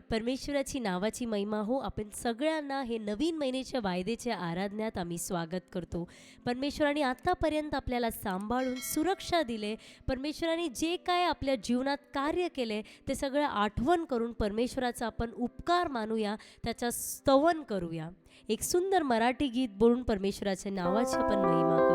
Lord परमेश्वराची नावाची महिमा हो. आपण सगळ्यांना हे नवीन महिन्याच्या वायदेच्या आराधनात आम्ही स्वागत करतो. परमेश्वराने आत्तापर्यंत आपल्याला सांभाळून सुरक्षा दिले. परमेश्वराने जे काय आपल्या जीवनात कार्य केले ते सगळं आठवण करून परमेश्वराचा आपण उपकार मानूया त्याचा स्तवन करूया. एक सुंदर मराठी गीत बोलून परमेश्वराच्या नावाची आपण महिमा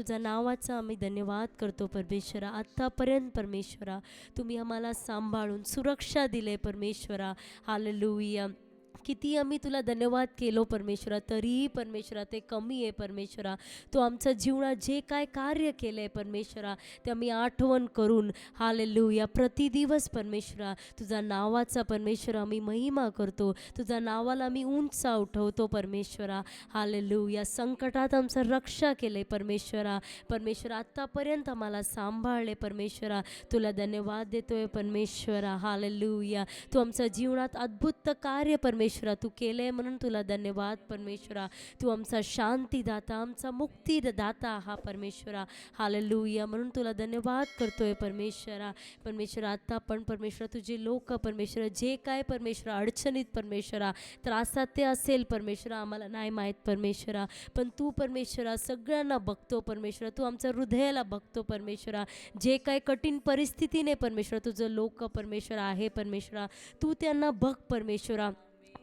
तुझ्या नावाचा आम्ही धन्यवाद करतो परमेश्वरा. आत्तापर्यंत परमेश्वरा तुम्ही आम्हाला सांभाळून सुरक्षा दिले परमेश्वरा. हालेलुया किती आम्ही तुला धन्यवाद केलो परमेश्वरा तरीही परमेश्वरा ते कमी आहे परमेश्वरा. तू आमच्या जीवनात जे काय कार्य केलं आहे परमेश्वरा ते आम्ही आठवण करून हालेलुया प्रतिदिवस परमेश्वरा तुझा नावाचा परमेश्वरा आम्ही महिमा करतो तुझ्या नावाला आम्ही उंचा उठवतो परमेश्वरा. हालेलुया संकटात आमचं रक्षा केले परमेश्वरा. परमेश्वरा आत्तापर्यंत आम्हाला सांभाळले परमेश्वरा. तुला धन्यवाद देतोय परमेश्वरा. हालेलुया तू आमच्या जीवनात अद्भुत कार्य परमेश्वर तू केले म्हणून तुला धन्यवाद परमेश्वरा. तू आमचा शांतीदाता आमचा मुक्तीदाता हा परमेश्वरा. हालेलुया म्हणून तुला धन्यवाद करतोय परमेश्वरा. परमेश्वर आता पण परमेश्वरा तुझे लोक परमेश्वर जे काय परमेश्वरा अडचणीत परमेश्वरा त्रासात ते असेल परमेश्वरा आम्हाला नाही माहीत परमेश्वरा. पण तू परमेश्वरा सगळ्यांना बघतो परमेश्वरा. तू आमच्या हृदयाला बघतो परमेश्वरा. जे काय कठीण परिस्थितीने परमेश्वरा तुझं लोक परमेश्वर आहे परमेश्वरा. तू त्यांना बघ परमेश्वरा.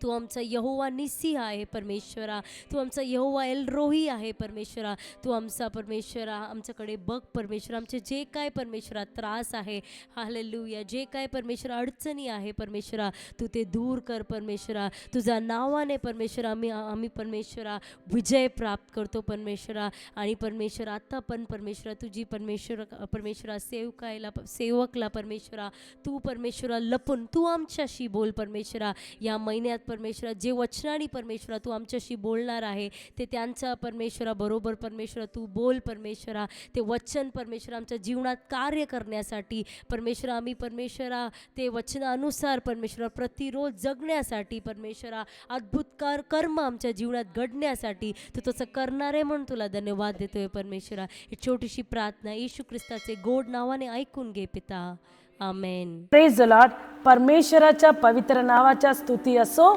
तू आमचा यहोवा निसी आहे परमेश्वरा. तू आमचा यहोवा एल रोही आहे परमेश्वरा. तू आमचा परमेश्वरा आमच्याकडे बघ परमेश्वर. आमचे जे काय परमेश्वरा त्रास आहे हालेलुया. जे काय परमेश्वर अडचणी आहे परमेश्वरा तू ते दूर कर परमेश्वरा. तुझ्या नावाने परमेश्वरा आम्ही आम्ही परमेश्वरा विजय प्राप्त करतो परमेश्वरा. आणि परमेश्वर आता पण परमेश्वरा तुझी परमेश्वर परमेश्वरा सेवकायला सेवकला परमेश्वरा. तू परमेश्वरा लपून तू आमच्याशी बोल परमेश्वरा. या महिन्यात परमेश्वरा जे वचनाने परमेश्वरा तू आमच्याशी बोलणार आहे ते त्यांचा परमेश्वरा बरोबर परमेश्वरा तू बोल परमेश्वरा. ते वचन परमेश्वरा आमच्या जीवनात कार्य करण्यासाठी परमेश्वरा आम्ही परमेश्वरा ते वचनानुसार परमेश्वरा प्रतिरोध जगण्यासाठी परमेश्वरा अद्भुत कार कर्म आमच्या जीवनात घडण्यासाठी तू तसं करणार आहे म्हणून तुला धन्यवाद देतोय परमेश्वरा. ही छोटीशी प्रार्थना येशू ख्रिस्ताचे गोड नावाने ऐकून घे पिता. प्रेज लॉर्ड परमेश्वराच्या पवित्र नावाच्या स्तुती असो.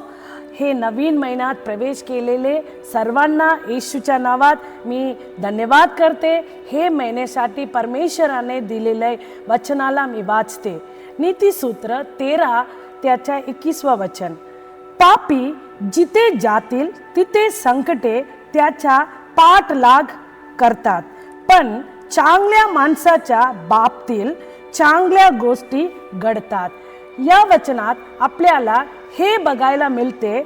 हे नवीन महिन्यात प्रवेश केलेले सर्वांना येशूच्या नावात मी धन्यवाद करते. हे महिन्यासाठी परमेश्वराने दिलेले वचनाला मी वाचते. नीतीसूत्र तेरा त्याच्या एकवीसवा वचन. पापी जिथे जातील तिथे संकटे त्याच्या पाठलाग करतात. पण चांगल्या माणसाच्या बाबतील चांगल्या गोष्टी घडतात. या वचनात आपल्याला हे बघायला मिळते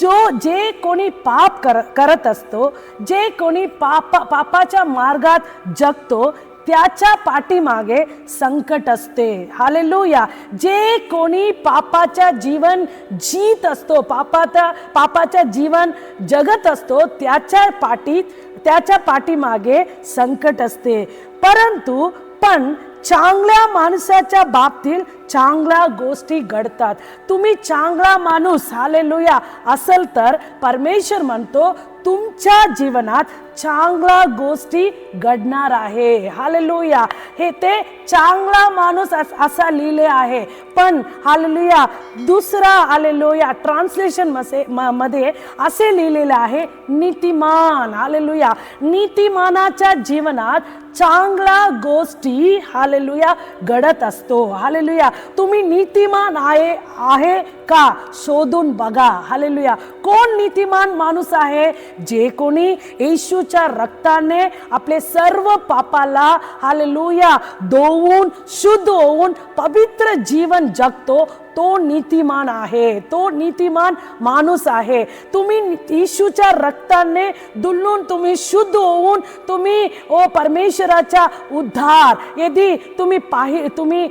जो जे कोणी पाप कर करत असतो जे कोणी पाप पापाच्या मार्गात जगतो त्याच्या पाठीमागे संकट असते. हालेलुया जे कोणी पापाच्या जीवन जीत असतो पापाचा पापाच्या जीवन जगत असतो त्याच्या पाठीत त्याच्या पाठीमागे संकट असते. परंतु पण चांगल्या माणसाच्या बाबतीत चांगल्या गोष्टी घडतात. तुम्ही चांगला माणूस हालेलुया. असेल तर परमेश्वर म्हणतो तुमच्या जीवनात चांगला गोष्टी घडणार आहे. हालेलुया. हे ते चांगला माणूस अस- असा लिहिले आहे. पण हालेलुया दुसरा हालेलुया ट्रान्सलेशन मसे म- मध्ये असे लिहिलेले आहे नीतिमान. हालेलुया. नीतिमानाच्या जीवनात चांगला गोष्टी हाल हालेलुया घडत असतो. हालेलुया. तुम्ही नीतिमान आहे आहे का? शोधून बघा. हालेलुया. कोण नीतिमान माणूस आहे? जे कोणी येशूच्या रक्ताने आपले सर्व पापाला हालेलुया धुवून शुद्ध होऊन पवित्र जीवन जगतो तो नीतिमान आहे तो नीतिमान माणूस आहे. तुम्ही येशूच्या रक्ताने दुलून तुम्ही शुद्ध होऊन तुम्ही ओ परमेश्वराचा उद्धार यदि तुम्ही पाहि तुम्ही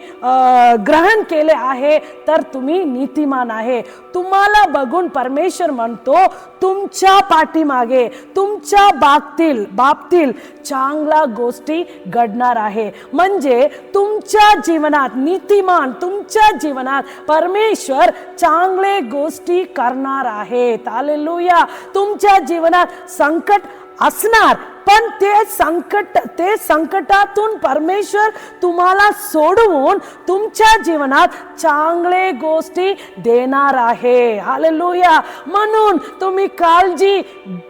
ग्रहण केले आहे तर तुम्ही नीतिमान आहे. तुम्हाला बघून परमेश्वर म्हणतो तुमच्या पाठीमागे तुमच्या बाबतील बाबतील चांगला गोष्टी घडणार आहे. म्हणजे तुमच्या जीवनात नीतिमान तुमच्या जीवनात परमेश्वर चांगले गोष्टी करणार आहेत. आलेलुया तुमच्या जीवनात संकट असणार पण ते संकट ते संकटातून परमेश्वर तुम्हाला सोडवून तुमच्या जीवनात चांगले गोष्टी देणार आहे. हालेलुया म्हणून तुम्ही काळजी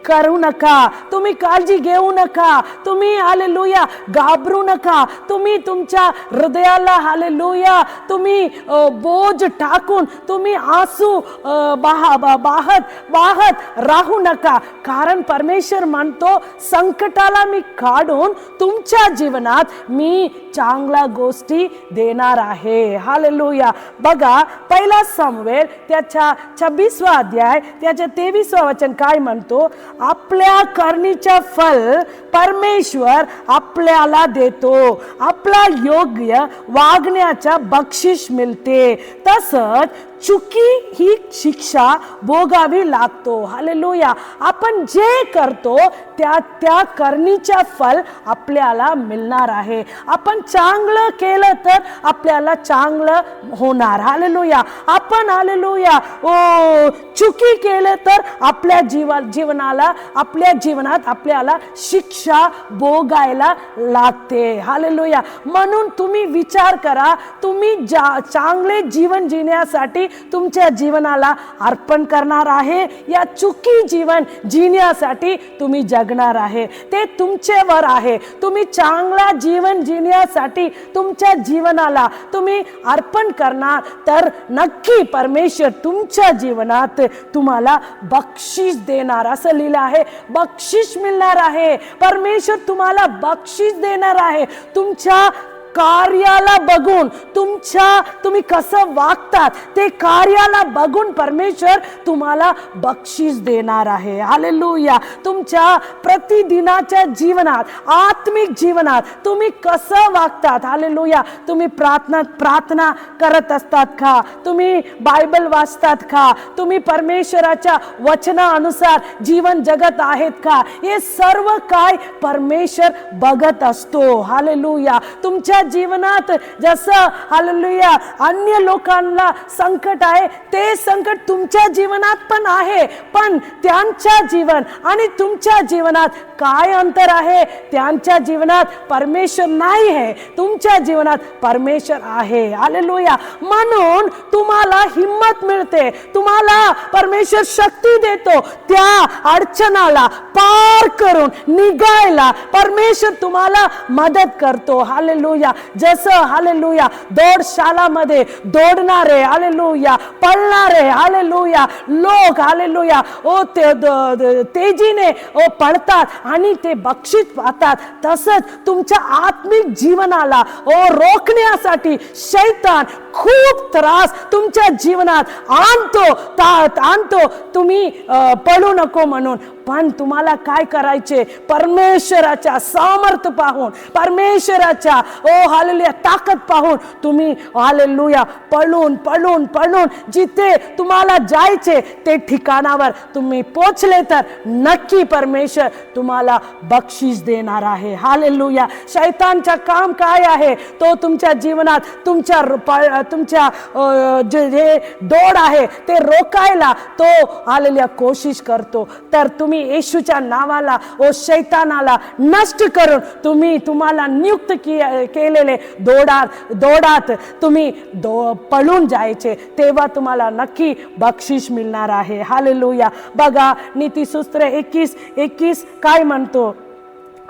करू नका. तुम्ही काळजी घेऊ नका. तुम्ही हालेलुया घाबरू नका. तुम्ही तुमच्या हृदयाला हालेलुया तुम्ही बोझ बोज टाकून तुम्ही आसू बाहा बा- बाहत वाहत राहू नका. कारण परमेश्वर म्हणतो संकटाला मी काढून तुमच्या जीवनात मी चांगल्या गोष्टी देणार आहे. हालेलुया बघा पहिला समवेर त्याच्या छब्बीसवा अध्याय त्याच्या तेवीसवा वचन काय म्हणतो? आपल्या करणीच्या फल परमेश्वर आपल्याला देतो. आपला योग्य वागण्याचा बक्षीस मिळते. तसंच चुकी ही शिक्षा भोगावी लागतो. हालेलुया आपण जे करतो त्या त्या करणीच्या फल आपल्याला मिळणार आहे. आपण चांगलं केलं तर आपल्याला चांगलं होणार. हालेलुया आपण हालेलुया ओ चुकी केलं तर आपल्या जीवा जीवनाला आपल्या जीवनात आपल्याला शिक्षा भोगायला लागते. हालेलुया म्हणून तुम्ही विचार करा तुम्ही जा चांगले जीवन जिण्यासाठी तुमच्या जीवनाला अर्पण करणार आहे. या चुकी जीवन जिण्यासाठी तुम्ही जगणार आहे. ते तुमच्यावर आहे. तुम्ही चांगला जीवन जिण्यासाठी तुमच्या जीवनाला तुम्ही अर्पण करणार. तर नक्की परमेश्वर तुमच्या जीवनात तुम्हाला बक्षीस देणार. असं लिहिलं आहे. बक्षीस मिळणार आहे. परमेश्वर तुम्हाला बक्षीस देणार आहे. तुमच्या कार्याला बघून तुमच्या तुम्ही कसं वागतात ते कार्याला बघून परमेश्वर तुम्हाला बक्षीस देणार आहे. हालेलुया तुमच्या प्रतिदिनाच्या जीवनात आत्मिक जीवनात तुम्ही कसं वागतात? हालेलुया तुम्ही प्रार्थना प्रार्थना करत असतात का? तुम्ही बायबल वाचतात का? तुम्ही परमेश्वराच्या वचनानुसार जीवन जगत आहेत का? हे सर्व काय परमेश्वर बघत असतो. हालेलुया तुमच्या जीवनात जसं हालेलुया अन्य लोकांना संकट आहे ते संकट तुमच्या जीवनात पण आहे पण त्यांच्या जीवन आणि तुमच्या जीवनात काय अंतर आहे? त्यांच्या जीवनात परमेश्वर नाही आहे. तुमच्या जीवनात परमेश्वर आहे. हालेलुया म्हणून तुम्हाला हिम्मत मिळते. तुम्हाला परमेश्वर शक्ती देतो. त्या अडचणाला पार करून निघायला परमेश्वर तुम्हाला मदत करतो. हालेलुया जसं हालेलुया दौड शालामध्ये दौडणारे हालेलुया पळणारे हालेलुया लोक हालेलुया ओ ते तेजीने ओ पळतात आणि ते बक्षीत पाहतात. तसंच तुमच्या आत्मिक जीवनाला ओ रोखण्यासाठी शैतान खूप त्रास तुमच्या जीवनात आणतो. ता- आणतो. तुम्ही पळू नको म्हणून. पण तुम्हाला काय करायचे? परमेश्वराच्या सामर्थ्य पाहून परमेश्वराच्या ओ हालेलुया ताकद पाहून तुम्ही हालेलुया पळून पळून पळून जिथे तुम्हाला जायचे ते ठिकाणावर तुम्ही पोचले तर नक्की परमेश्वर तुम्हाला बक्षीस देणार आहे. हालेलुया. शैतानचा काम काय आहे? तो तुमच्या जीवनात तुमच्या तुमच्या जे दोड आहे ते रोकायला तो आलेल्या कोशिश करतो. तर तुम्ही येशूच्या नावाला ओ शैतानाला नष्ट करून तुम्ही तुम्हाला नियुक्त कि- केलेले दोडात दोडात तुम्ही दो पळून जायचे तेव्हा तुम्हाला नक्की बक्षीस मिळणार आहे. हालेलुया बघा नीतीसूत्र एकवीस एकवीस काय म्हणतो?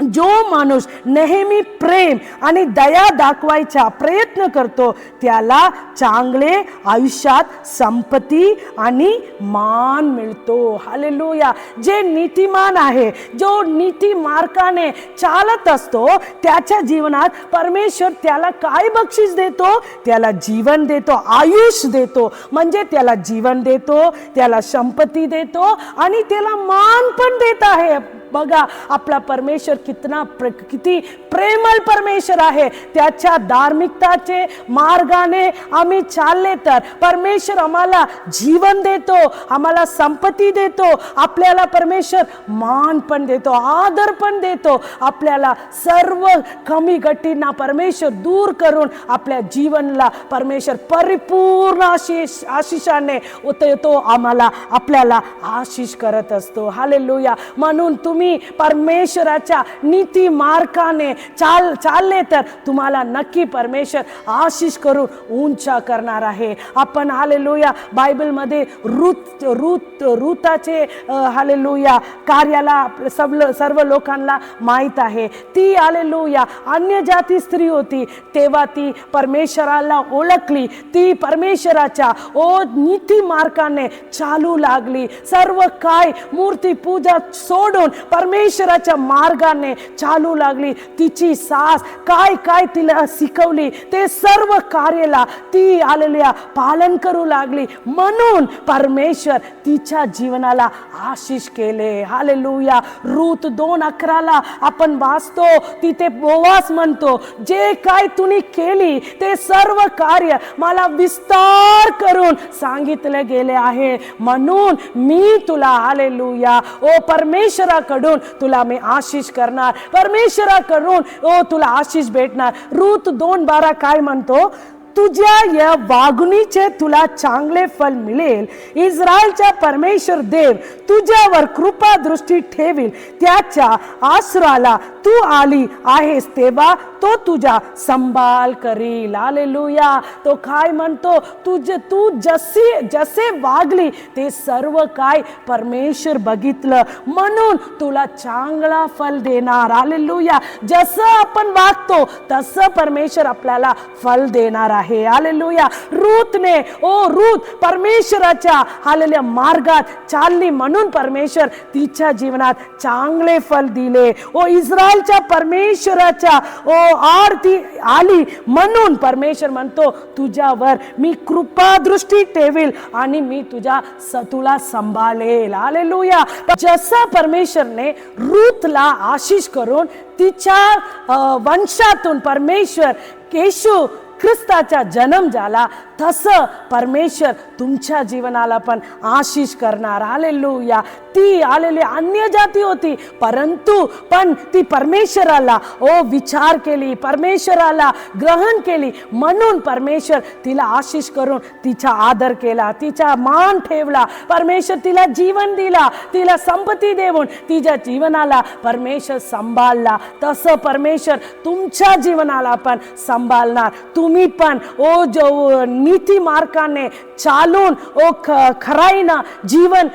जो माणूस नेहमी प्रेम आणि दया दाखवायचा प्रयत्न करतो त्याला चांगले आयुष्यात संपत्ती आणि मान मिळतो. हालेलुया जे नीतिमान आहे जो नीती मार्गाने चालत असतो त्याच्या जीवनात परमेश्वर त्याला काय बक्षीस देतो? त्याला जीवन देतो आयुष देतो. म्हणजे त्याला जीवन देतो त्याला संपत्ती देतो आणि त्याला मान पण देत आहे. बघा आपला परमेश्वर कितना प्र, किती प्रेमळ परमेश्वर आहे. त्याच्या धार्मिकताचे मार्गाने आम्ही चालले तर परमेश्वर आम्हाला जीवन देतो आम्हाला संपत्ती देतो आपल्याला परमेश्वर मान पण देतो आदर पण देतो. आपल्याला सर्व कमी गटींना परमेश्वर दूर करून आपल्या जीवनला परमेश्वर परिपूर्ण आशिष आशिषाने उतरतो आम्हाला आपल्याला आशिष करत असतो. हालेलुया म्हणून तुम्ही परमेश्वराच्या नीती मार्गाने चाल चालले तर तुम्हाला नक्की परमेश्वर आशिष करून उंचा करणार आहे. आपण हालेलुया. बायबलमध्ये रुत रुत रुताचे हाले लोया कार्याला सबल सर्व लोकांना माहीत आहे. ती हालेलुया. अन्य जाती स्त्री होती तेव्हा ती परमेश्वराला ओळखली. ती परमेश्वराच्या ओ नीती मार्गाने चालू लागली. सर्व काय मूर्ती पूजा सोडून परमेश्वराच्या मार्गाने चालू लागली. तिची सास काय काय तिला शिकवली ते सर्व कार्याला ती आलेल्या पालन करू लागली. म्हणून परमेश्वर तिच्या जीवनाला आशिष केले. हालेलुया रूत दोन अकराला आपण वाचतो तिथे बोवास म्हणतो जे काय तुम्ही केली ते सर्व कार्य मला विस्तार करून सांगितले गेले आहे. म्हणून मी तुला हालेलुया ओ परमेश्वराकडून तुला मी आशिष करणार. परमेश्वराकडून ओ तुला आशिष भेटणार. रूत दोन बारा काय म्हणतो? तुझ्या या वागणीचे तुला चांगले फल मिळेल. इस्रायलचा परमेश्वर देव तुझ्यावर कृपा दृष्टी ठेवील. त्याच्या आसराला तू आली आहेस तेव्हा तो तुझा संभाल करील. आलेलुया तो काय म्हणतो तुझ तू जसे जसे वागली ते सर्व काय परमेश्वर बघितलं. म्हणून तुला चांगला फल देणार. आलेलुया जसं आपण वागतो तसं परमेश्वर आपल्याला फल देणार आहे. आलेलुया रूतने ओ रूत परमेश्वराच्या आलेल्या मार्गात चालली म्हणून परमेश्वर तिच्या जीवनात चांगले फल दिले. ओ इस्रायलच्या परमेश्वराच्या ओ आरती आली म्हणून परमेश्वर म्हणतो तुझ्यावर मी कृपादृष्टी ठेवेल ठेवील आणि मी तुझ्या स- सांभाळेल आले लुया जसं परमेश्वरने रूथला आशिष करून तिच्या वंशातून परमेश्वर केशू ख्रिस्ताचा जन्म झाला तसं परमेश्वर तुमच्या जीवनाला पण आशिष करणार. आलेलुया ती आलेली अन्य जाती होती परंतु पण ती परमेश्वराला ओ विचार केली परमेश्वराला ग्रहण केली. म्हणून परमेश्वर तिला आशिष करून तिचा आदर केला तिचा मान ठेवला. परमेश्वर तिला जीवन दिला तिला संपत्ती देऊन तिच्या जीवनाला परमेश्वर सांभाळला तसं परमेश्वर तुमच्या जीवनाला पण सांभाळणार तुम्ही तुम्ही पण ओ जो नीती मार्गाने चालून ओ ख खराईनं जीवन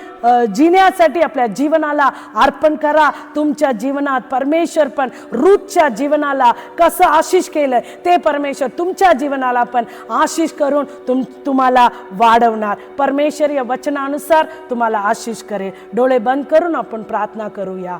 जिण्यासाठी आपल्या जीवनाला अर्पण करा तुमच्या जीवनात परमेश्वर पण रूथच्या जीवनाला कसं आशिष केलं ते परमेश्वर तुमच्या जीवनाला पण आशिष करून तुम तुम्हाला वाढवणार परमेश्वर या वचनानुसार तुम्हाला आशिष करेल डोळे बंद करून आपण प्रार्थना करूया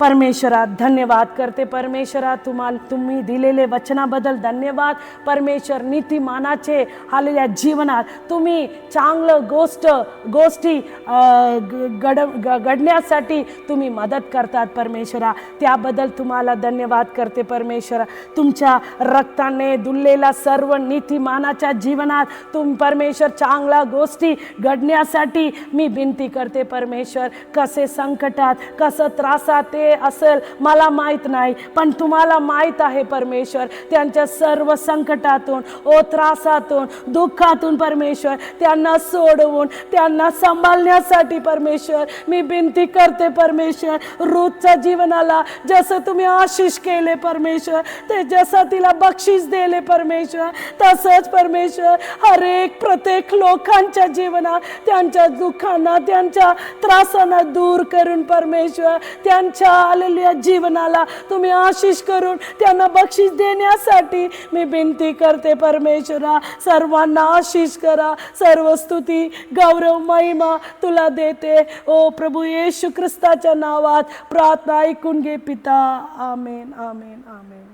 परमेश्वरा धन्यवाद करते परमेश्वरा तुम्हाला तुम्ही दिलेले वचनाबद्दल धन्यवाद. परमेश्वर नीतिमानाचे आलेल्या जीवनात तुम्ही चांगलं गोष्ट गोष्टी ग- घड घडण्यासाठी तुम्ही मदत करतात परमेश्वरा. त्याबद्दल तुम्हाला धन्यवाद करते परमेश्वरा. तुमच्या रक्ताने दुललेला सर्व नीतिमानाच्या जीवनात तुम परमेश्वर चांगला गोष्टी घडण्यासाठी मी विनंती करते परमेश्वर. कसे संकटात कसं त्रासात ते असेल मला माहीत नाही पण तुम्हाला माहीत आहे परमेश्वर त्यांच्या सर्व संकटातून ओ त्रासातून दुःखातून परमेश्वर त्यांना सोडवून त्यांना सांभाळण्यासाठी परमेश्वर मी विनंती करते परमेश्वर रोजच्या जीवनाला जसं तुम्ही आशिष केले परमेश्वर ते जसं तिला बक्षीस दिले परमेश्वर तसंच परमेश्वर हर एक प्रत्येक लोकांच्या जीवनात त्यांच्या दुःखांना त्यांच्या त्रासांना दूर करून परमेश्वर त्यांच्या आलेल्या जीवनाला तुम्ही आशिष करून त्यांना बक्षीस देण्यासाठी मी विनंती करते परमेश्वरा सर्वांना आशिष करा. सर्व स्तुती गौरव महिमा तुला देते. ओ प्रभू येशू ख्रिस्ताच्या नावात प्रार्थना ऐकून घे पिता. आमेन आमेन आमेन.